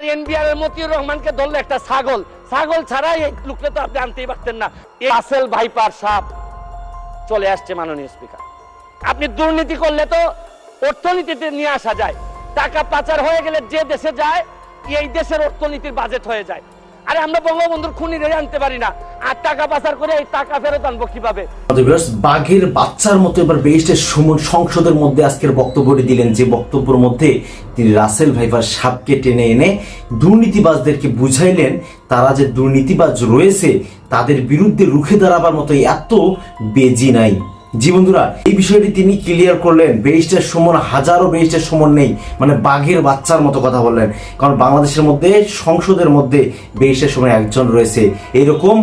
NBR Motiur রহমানকে ধরলে একটা ছাগল। ছাগল ছাড়াই এই লোকটা তো আপনি আনতেই পারতেন না। আসেল ভাইপার সাপ চলে আসছে মাননীয় স্পিকার। আপনি দুর্নীতি করলে তো অর্থনীতিতে নিয়ে আসা যায়। টাকা পাচার হয়ে গেলে যে দেশে যায়, এই দেশের অর্থনীতির বাজেট হয়ে যায়। আরে আমরা বঙ্গবন্ধুর খুনি রে আনতে পারি না। আর টাকা পাচার করে এই টাকা ফেরত আনব কীভাবে? বাঘের বাচ্চার মতো এবার বেস্টের সুমন সংসদের মধ্যে আজকের বক্তব্যটি দিলেন, যে বক্তব্যের মধ্যে তিনি রাসেল ভাইভার সাপকে টেনে এনে দুর্নীতিবাজদেরকে বুঝাইলেন, তারা যে দুর্নীতিবাজ রয়েছে, তাদের বিরুদ্ধে রুখে দাঁড়াবার মতো এত বেজি নাই। জি বন্ধুরা, এই বিষয়টি তিনি ক্লিয়ার করলেন। বেইস্টের সুমন, হাজারো বেইস্টের সুমন নেই মানে বাঘের বাচ্চার মতো কথা বললেন। কারণ বাংলাদেশের মধ্যে, সংসদের মধ্যে বেইস্টের সুমন একজন রয়েছে। এরকম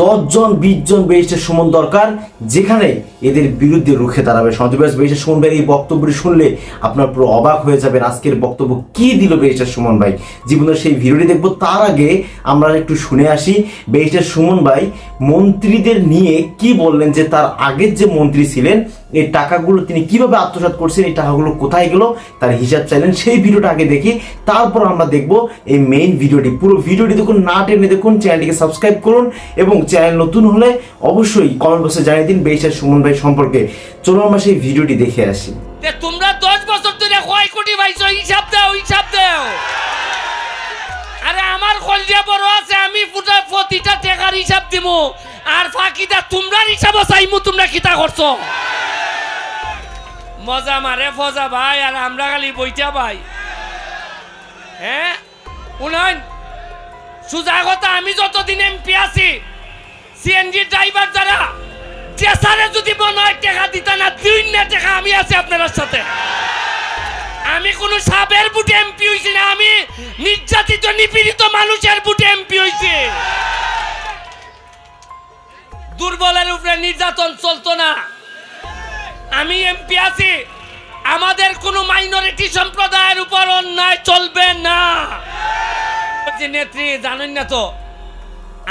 দশজন বিশ জন বেইস্টের সুমন দরকার, যেখানে এদের বিরুদ্ধে রুখে দাঁড়াবে। সন্তোষ বেইস্টের সুমন ভাইয়ের এই বক্তব্যটি শুনলে আপনার পুরো অবাক হয়ে যাবেন আজকের বক্তব্য কি দিল বেইস্টের সুমন ভাই। জীবনের সেই ভিডিওটি দেখব। তার আগে আমরা একটু শুনে আসি বেইস্টের সুমন ভাই মন্ত্রীদের নিয়ে কি বললেন যে তার আগের যে মন্ত্রী ছিলেন, এই টাকাগুলো তিনি কীভাবে আত্মসাৎ করছেন, এই টাকাগুলো কোথায় গেল, তার হিসাব চাইলেন। সেই ভিডিওটা আগে দেখি, তারপর আমরা দেখব এই মেইন ভিডিওটি। পুরো ভিডিওটি দেখুন, না টেনে দেখুন, চ্যানেলটিকে সাবস্ক্রাইব করুন এবং চ্যানেল নতুন হলে অবশ্যই কমেন্ট বক্সে জানিয়ে দিন বেইস্টার সুমন ভাই সম্পর্কে। চলো আমরা সেই ভিডিওটি দেখে আসি। তোমরা দশ বছর ধরে কয় কোটি পাইছো? হিসাব দাও হিসাব দাও। আমার কলজা বড় আছে, আমি পুরা প্রতিটা টাকার হিসাব দিমু। আর ফাঁকিটা তোমরা হিসাবও চাইমু, তোমরা কিতা করছ? মজা মারে ফজা ভাই, আর আমরা খালি বইটা ভাই। হ্যাঁ উনান সুজা কথা, আমি যতদিন এমপি আছি, সিএনজি ড্রাইভার যারা চেসারে যদি মনে হয় টাকা দিতে না, দুই না টাকা আমি আছি আপনার সাথে। আমি কোন সাপের বুটে এমপি হইছি না, আমি নির্যাতিত, নিপীড়িত মানুষের বুটে এমপি হইছি। দুর্বলের উপরে নির্যাতন চলতো না। আমি এমপি আছি, আমাদের কোনো মাইনরিটি সম্প্রদায়ের উপর অন্যায় চলবে না। নেত্রী, জানেন না তো,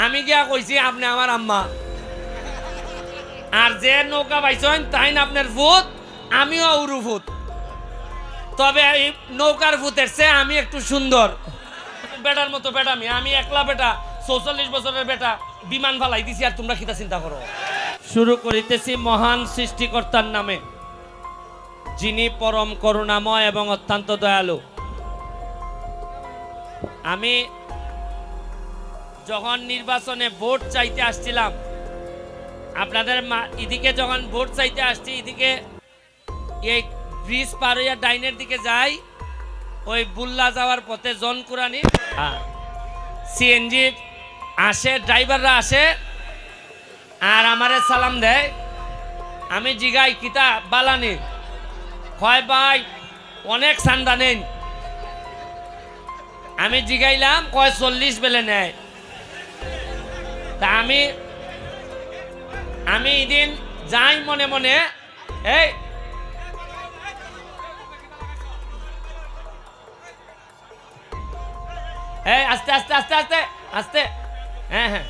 আমি গিয়া কইছি, আপনি আমার আম্মা। আর যে নৌকা পাইছেন তাই না আপনার ভূত, আমিও উরু ভূত তবে এই নৌকার ভূতের চেয়ে আমি একটু সুন্দর। বেটার মতো বেটামি আমি একলা বেটা, চৌচল্লিশ বছরের বেটা, বিমান ফালাই দিছি আর তোমরা কিতা চিন্তা করো। শুরু করিতেছি মহান সৃষ্টিকর্তার নামে, যিনি পরম করুণাময় এবং অত্যন্ত দয়ালু। আমি যখন নির্বাচনে ভোট চাইতে আসছিলাম, আপনাদের মা- এদিকে যখন ভোট চাইতে আসছি, এদিকে এই ব্রিজ পার হইয়া ডাইনের দিকে যাই ওই বুল্লা যাওয়ার পথে জন জনকুরানি সিএনজি আসে ড্রাইভাররা আসে আর আমারে সালাম দেয় আমি জিগাই কিতা বালানি হয় ভাই অনেক ঠান্ডা নেই। আমি জিগাইলাম কয় চল্লিশ বেলে নেয়। তা আমি আমি এদিন যাই মনে মনে এই এই আস্তে আস্তে আস্তে আস্তে আস্তে। হ্যাঁ হ্যাঁ।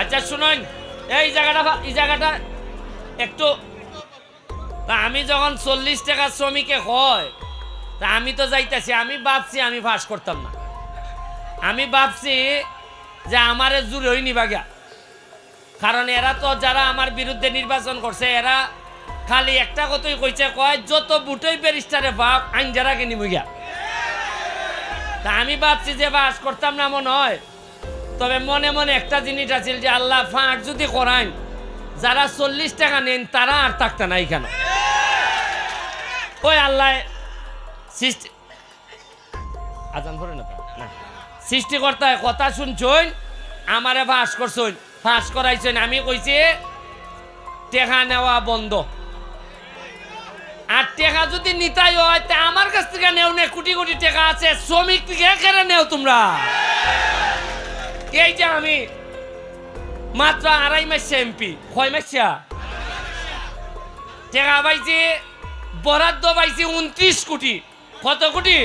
আচ্ছা শুনুন। এই জায়গাটা এই জায়গাটা একটু তা আমি যখন চল্লিশ টাকা শ্রমিকে হয়, তা আমি তো যাইতেছি, আমি ভাবছি আমি ফাঁস করতাম না। আমি ভাবছি যে আমারে জুড়ে হইনি বাগা কারণ এরা তো যারা আমার বিরুদ্ধে নির্বাচন করছে, এরা খালি একটা কথাই কইছে, কয়, যত বুটই ব্যারিস্টারে বাপ আইন যারা কিনি মুগিয়া তা আমি ভাবছি যে বাস করতাম না মনে হয়। তবে মনে মনে একটা জিনিস আছিল যে আল্লাহ ফাঁক যদি করাইন, যারা চল্লিশ টাকা নেন, তারা আর থাকতে না এখানে ওই আল্লাহ আজান তো? না সৃষ্টিকর্তায় কথা শুনছইন, আমারে ফাঁস করছইন। ফাঁস করাইছেন আমি কইছি টেকা নেওয়া বন্ধ। আর টেকা যদি নিতাই হয়, তা আমার কাছ থেকে নেও নে, কোটি কোটি টাকা আছে, শ্রমিক থেকে কেন নেও তোমরা। এই যে আমি মাত্র আড়াই মাস এমপি, কয় মাসা? টাকা পাইছি, বরাদ্দ পাইছি উনত্রিশ কোটি। কত কোটি?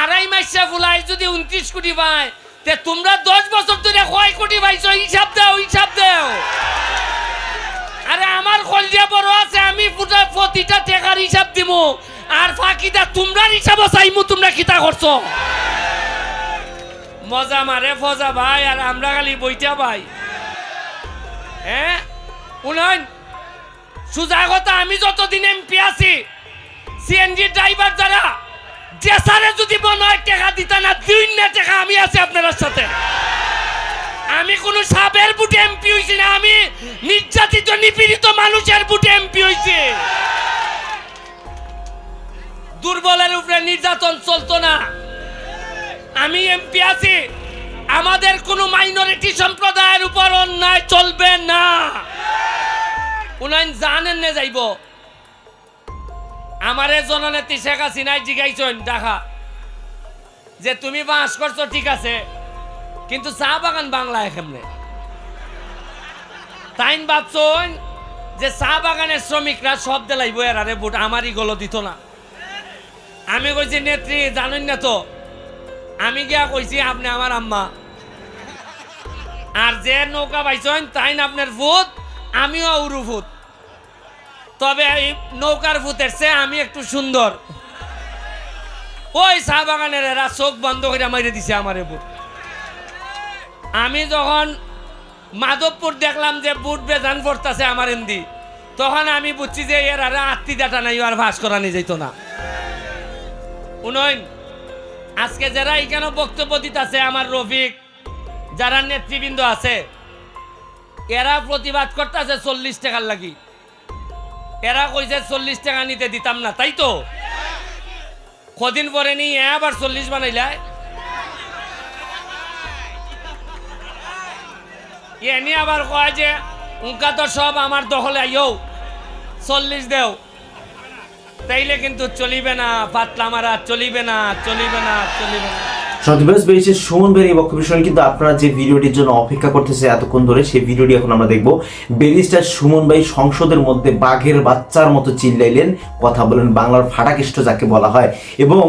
আড়াই মাসে ফুলাই যদি উনত্রিশ কোটি পায়। তে তোমরা দশ বছর ধরে কয় কোটি পাইছো? হিসাব দাও হিসাব দাও। আরে আমার কলজা বড় আছে, আমি পুরো প্রতিটা টাকার হিসাব দিমু আর ফাঁকিটা তোমরার হিসাবও চাইমু, তোমরা কিতা করছ? মজা মারে, ফজা ভাই, আর আমরা খালি বইটা ভাই। হ্যাঁ উনয়ন সুজা কথা, আমি যতদিন এমপি আছি, সিএনজি ড্রাইভার যারা জেসারে যদি হয় টাকা দিতে না দুই না টাকা আমি আছি আপনার সাথে। আমি কোন সাবের বুটে এমপি হইছি না, আমি নির্যাতিত, নিপীড়িত মানুষের বুটে এমপি হইছি। দুর্বলের উপরে নির্যাতন চলতো না। আমি এমপি আছি, আমাদের কোনো মাইনরিটি সম্প্রদায়ের উপর অন্যায় চলবে না। উনাইন জানেন না যাইব। আমারে জননেত্রী শেখ হাসিনাই জিগাইছেন দেখা। যে তুমি বাস করছ, ঠিক আছে, কিন্তু চা বাগান বাংলায় কেমনে? তাইন ভাবছন যে চা বাগানের শ্রমিকরা সব দেলাই দেলাইব এরারে বুট আমারই গলো দিত না। আমি কইছি, নেত্রী, জানেন না তো, আমি গিয়া কইছি, আপনি আমার আম্মা। আর যে নৌকা পাইছেন তাই না আপনার ভূত, আমিও উরু ভূত। তবে এই নৌকার ভূতের চেয়ে আমি একটু সুন্দর। ওই চা বাগানের এরা চোখ বন্ধ করে মাইরে দিছে আমার বুট আমি যখন মাধবপুর দেখলাম যে বুট বেজান পড়তাছে আমার এন্দি তখন আমি বুঝছি যে এর আর আত্মি ডাটা নাই আর ভাস করা নিয়ে যেত না। উনয়ন আজকে যারা এখানে বক্তব্য দিতেছে আমার রফিক, যারা নেতৃবৃন্দ আছে, এরা প্রতিবাদ করতেছে চল্লিশ টাকার লাগি। এরা কইছে চল্লিশ টাকা নিতে দিতাম না, তাই তো? কদিন পরে নি আবার চল্লিশ বানাইলাই এনি আবার কয় যে উনকা তো সব আমার দখলে আইও চল্লিশ দেও। তাইলে কিন্তু চলিবে না, পাতলা মারা, চলিবে না চলিবে না চলিবে না। সন্ত্রাস বেরিয়েছে সুমন বের বক্তব্য শুনে কিন্তু আপনারা যে ভিডিওটির জন্য অপেক্ষা করতেছে এতক্ষণ ধরে, সেই ভিডিওটি এখন আমরা দেখব। ব্যারিস্টার সুমন ভাই সংসদের মধ্যে বাঘের বাচ্চার মতো চিল্লাইলেন, কথা বলেন বাংলার ফাটাকেষ্ট যাকে বলা হয়। এবং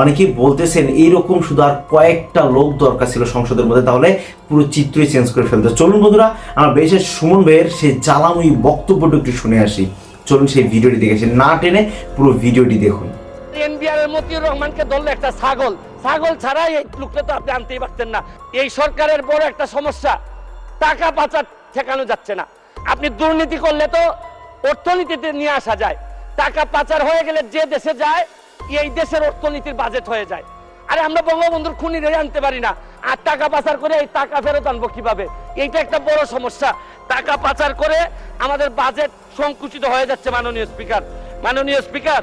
অনেকেই বলতেছেন এইরকম শুধু আর কয়েকটা লোক দরকার ছিল সংসদের মধ্যে, তাহলে পুরো চিত্রই চেঞ্জ করে ফেলতে। চলুন বন্ধুরা, আমরা ব্যারিস্টার সুমন ভাইয়ের সেই জ্বালাময়ী বক্তব্যটা একটু শুনে আসি। চলুন সেই ভিডিওটি দেখে না টেনে পুরো ভিডিওটি দেখুন। এনবিআর মতিউর রহমানকে ধরলে একটা ছাগল। ছাগল ছাড়াই এই তো আপনি আনতেই পারতেন না। এই সরকারের বড় একটা সমস্যা, টাকা পাচার ঠেকানো যাচ্ছে না। আপনি দুর্নীতি করলে তো অর্থনীতিতে নিয়ে আসা যায়। টাকা পাচার হয়ে গেলে যে দেশে যায়, এই দেশের অর্থনীতির বাজেট হয়ে যায়। আরে আমরা বঙ্গবন্ধুর খুনি রে আনতে পারি না। আর টাকা পাচার করে এই টাকা ফেরত আনব কীভাবে? এইটা একটা বড় সমস্যা। টাকা পাচার করে আমাদের বাজেট সংকুচিত হয়ে যাচ্ছে মাননীয় স্পিকার মাননীয় স্পিকার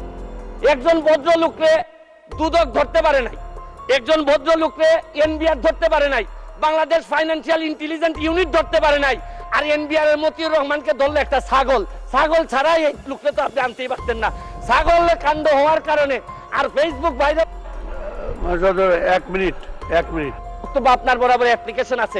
একজন ভদ্রলোককে দুদক ধরতে পারে নাই। একজন ভদ্রলোককে এনবিআর ধরতে পারে নাই। বাংলাদেশ ফাইন্যান্সিয়াল ইন্টেলিজেন্স ইউনিট ধরতে পারে নাই। আর এনবিআর এর মতিউর রহমানকে ধরলে একটা ছাগল। ছাগল ছাড়াই এই লোককে তো আপনি আনতেই পারতেন না। ছাগল কাণ্ড হওয়ার কারণে আর ফেসবুক বাইরে এক মিনিট এক মিনিট। বক্তব্য আপনার বরাবর অ্যাপ্লিকেশন আছে।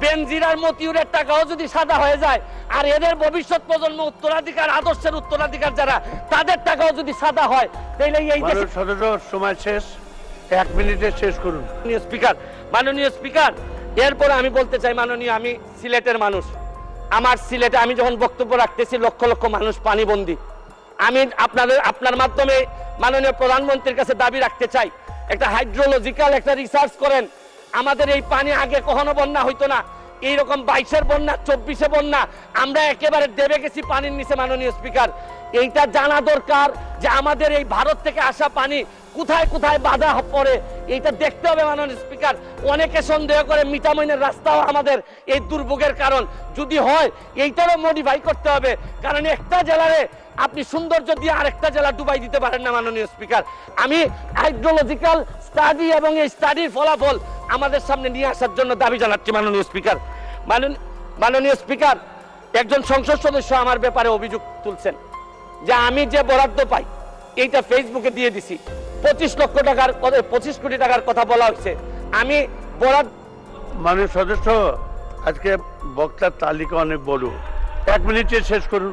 বেনজিরার মতিউরের টাকাও যদি সাদা হয়ে যায় আর এদের ভবিষ্যৎ প্রজন্ম উত্তরাধিকার আদর্শের উত্তরাধিকার যারা তাদের টাকাও যদি সাদা হয় তাহলে এই সময় শেষ এক মিনিটে শেষ করুন। মাননীয় স্পিকার মাননীয় স্পিকার এরপর আমি বলতে চাই মাননীয় আমি সিলেটের মানুষ। আমার সিলেটে আমি যখন বক্তব্য রাখতেছি লক্ষ লক্ষ মানুষ পানিবন্দী। আমি আপনাদের আপনার মাধ্যমে মাননীয় প্রধানমন্ত্রীর কাছে দাবি রাখতে চাই একটা হাইড্রোলজিক্যাল একটা রিসার্চ করেন আমাদের এই পানি আগে কখনো বন্যা হইতো না। এইরকম বাইশের বন্যা, চব্বিশে বন্যা, আমরা একেবারে দেবে গেছি পানির নিচে, মাননীয় স্পিকার। এইটা জানা দরকার যে আমাদের এই ভারত থেকে আসা পানি কোথায় কোথায় বাধা পড়ে। এইটা দেখতে হবে, মাননীয় স্পিকার। অনেকে সন্দেহ করে মিটামইনের রাস্তাও আমাদের এই দুর্ভোগের কারণ। যদি হয়, এইটারও মডিফাই করতে হবে। কারণ একটা জেলারে আপনি সৌন্দর্য দিয়ে আরেকটা জেলা ডুবাই দিতে পারেন না, মাননীয় স্পিকার। আমি হাইড্রোলজিক্যাল স্টাডি এবং এই স্টাডির ফলাফল আমাদের সামনে নিয়ে আসার জন্য দাবি জানাচ্ছি, মাননীয় স্পিকার। মানন- মাননীয় স্পিকার, একজন সংসদ সদস্য আমার ব্যাপারে অভিযোগ তুলছেন যে আমি যে বরাদ্দ পাই, এইটা ফেসবুকে দিয়ে দিছি। পঁচিশ লক্ষ টাকার পঁচিশ কোটি টাকার কথা বলা হচ্ছে আমি বরাদ্দ মাননীয় সদস্য, আজকে বক্তার তালিকা অনেক বড়। এক মিনিটে শেষ করুন।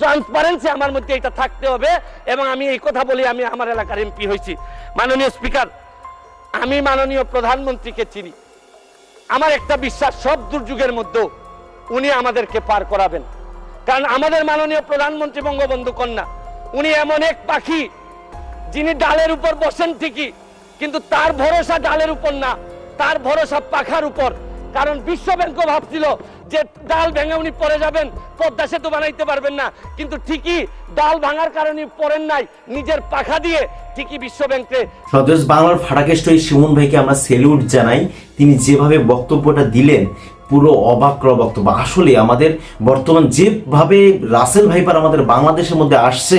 ট্রান্সপারেন্সি আমার মধ্যে এটা থাকতে হবে এবং আমি এই কথা বলি, আমি আমার এলাকার এমপি হয়েছি। মাননীয় স্পিকার, আমি মাননীয় প্রধানমন্ত্রীকে চিনি। আমার একটা বিশ্বাস, সব দুর্যোগের মধ্যেও উনি আমাদেরকে পার করাবেন। কারণ আমাদের মাননীয় প্রধানমন্ত্রী বঙ্গবন্ধু কন্যা, উনি এমন এক পাখি, যিনি ডালের উপর বসেন ঠিকই, কিন্তু তার ভরসা ডালের উপর না, তার ভরসা পাখার উপর। কারণ বিশ্ব ব্যাংকও ভাবছিল যে ডাল ভেঙে উনি পড়ে যাবেন, পদ্মা সেতু বানাইতে পারবেন না। কিন্তু ঠিকই ডাল ভাঙার কারণে পড়েন নাই, নিজের পাখা দিয়ে ঠিকই বিশ্ব ব্যাংকে স্বদেশ বাংলার ফাটাকেষ্ট এই সুমন ভাইকে আমরা সেলিউট জানাই। তিনি যেভাবে বক্তব্যটা দিলেন, পুরো অবাক করা বক্তব্য। আসলে আমাদের বর্তমান যেভাবে রাসেল ভাইপার আমাদের বাংলাদেশের মধ্যে আসছে,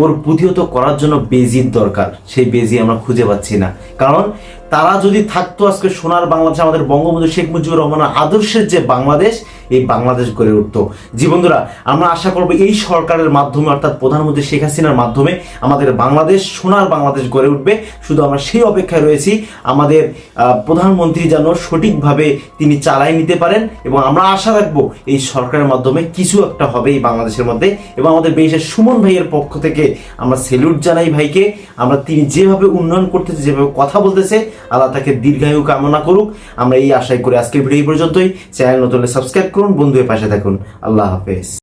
ওর প্রতিহত করার জন্য বেজির দরকার। সেই বেজি আমরা খুঁজে পাচ্ছি না। কারণ তারা যদি থাকতো আজকে সোনার বাংলাদেশ, আমাদের বঙ্গবন্ধু শেখ মুজিবুর রহমানের আদর্শের যে বাংলাদেশ, এই বাংলাদেশ গড়ে উঠতো। জি বন্ধুরা, আমরা আশা করব এই সরকারের মাধ্যমে, অর্থাৎ প্রধানমন্ত্রী শেখ হাসিনার মাধ্যমে, আমাদের বাংলাদেশ, সোনার বাংলাদেশ গড়ে উঠবে। শুধু আমরা সেই অপেক্ষায় রয়েছি, আমাদের প্রধানমন্ত্রী যেন সঠিকভাবে তিনি চালায় নিতে পারেন এবং আমরা আশা রাখব এই সরকারের মাধ্যমে কিছু একটা হবে এই বাংলাদেশের মধ্যে। এবং আমাদের বেশের সুমন ভাইয়ের পক্ষ থেকে আমরা সেলুট জানাই ভাইকে। আমরা তিনি যেভাবে উন্নয়ন করতেছে, যেভাবে কথা বলতেছে আল্লাহ তাকে দীর্ঘায়ু কামনা করুক। আমরা এই আশাই করে আজকের ভিডিও পর্যন্তই। চ্যানেল নতুন সাবস্ক্রাইব করুন। বন্ধুদের পাশে থাকুন। আল্লাহ হাফেজ।